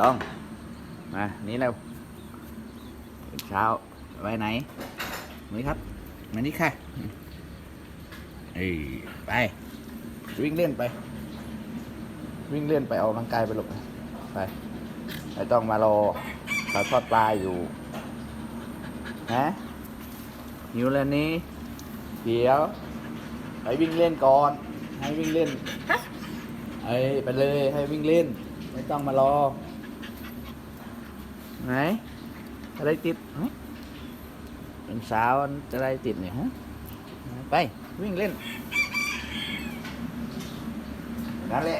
ต้อง มา นี่เร็วตื่นเช้าไปไหนนี่ครับ มานี่ค่ะเอ้ยไป วิ่งเล่นไป วิ่งเล่นไปเอากำลังกายไปหลบไปไม่ต้องมารอเขาทอดปลาอยู่ฮะหิวแล้วนี้ เดี๋ยว ไปวิ่งเล่นก่อน ให้วิ่งเล่นไอ้ยไปเลยให้วิ่งเล่น ไม่ต้องมารอ ไหน อะไรติดเป็นสาวอะไรติดเนี่ยฮะ ไปวิ่งเล่น นั่นแหละ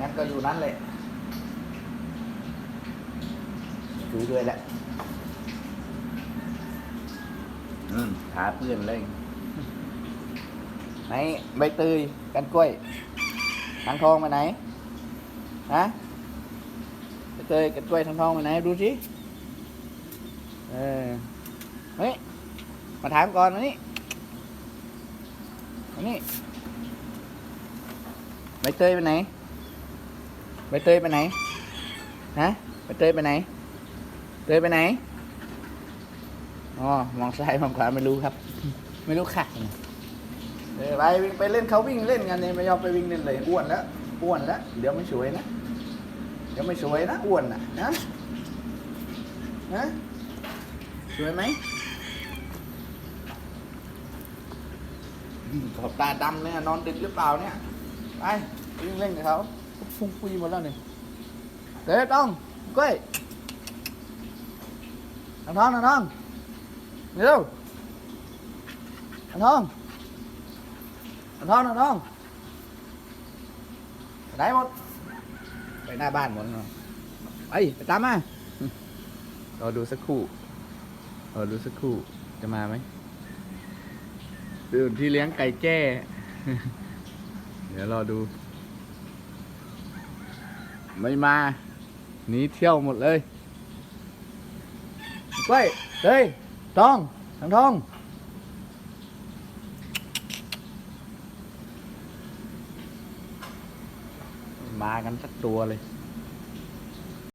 งั้นก็อยู่นั่นแหละคุยด้วยแหละอืมหาเพื่อนเลยไหนใบเตยกันกล้วยทางทองไปไหน ฮะ เตยกันกล้วยทางทองไปไหนดูสิเออเฮ้ยมาถามก่อนมานี่นี่ใบเตยไปไหนใบเตยไปไหนฮะใบเตยไปไหน เตยไปไหนอ๋อมองซ้ายมองขวาไม่รู้ครับ ไม่รู้ค่ะเออไปวิ่งไปเล่นเขาวิ่งเล่นกันเนี่ยไม่ยอมไปวิ่งเล่นเลยอ้วนแล้วอ้วนแล้วเดี๋ยวไม่สวยนะ เดี๋ยวไม่สวยนะอ้วนนะนะนะสวยไหมขอบตาดำเนี่ยนอนดึกหรือเปล่าเนี่ย ไปวิ่งเล่นกับเขาฟุ้งปุยหมดแล้วเนี่ยเตะต้องก้อยทางท้องทางท้องเร็วทางท้องน้ององน้องไปไหนหมด ไปหน้าบ้านหมดเนาะไปไปตามมารอดูสักครู่รอดูสักครู่จะมาไหมดูที่เลี้ยงไก่แจ้ เดี๋ยวรอดู ไม่มาหนีเที่ยวหมดเลยกล้วยเฮ้ยทองทางทอง มากันสักตัวเลย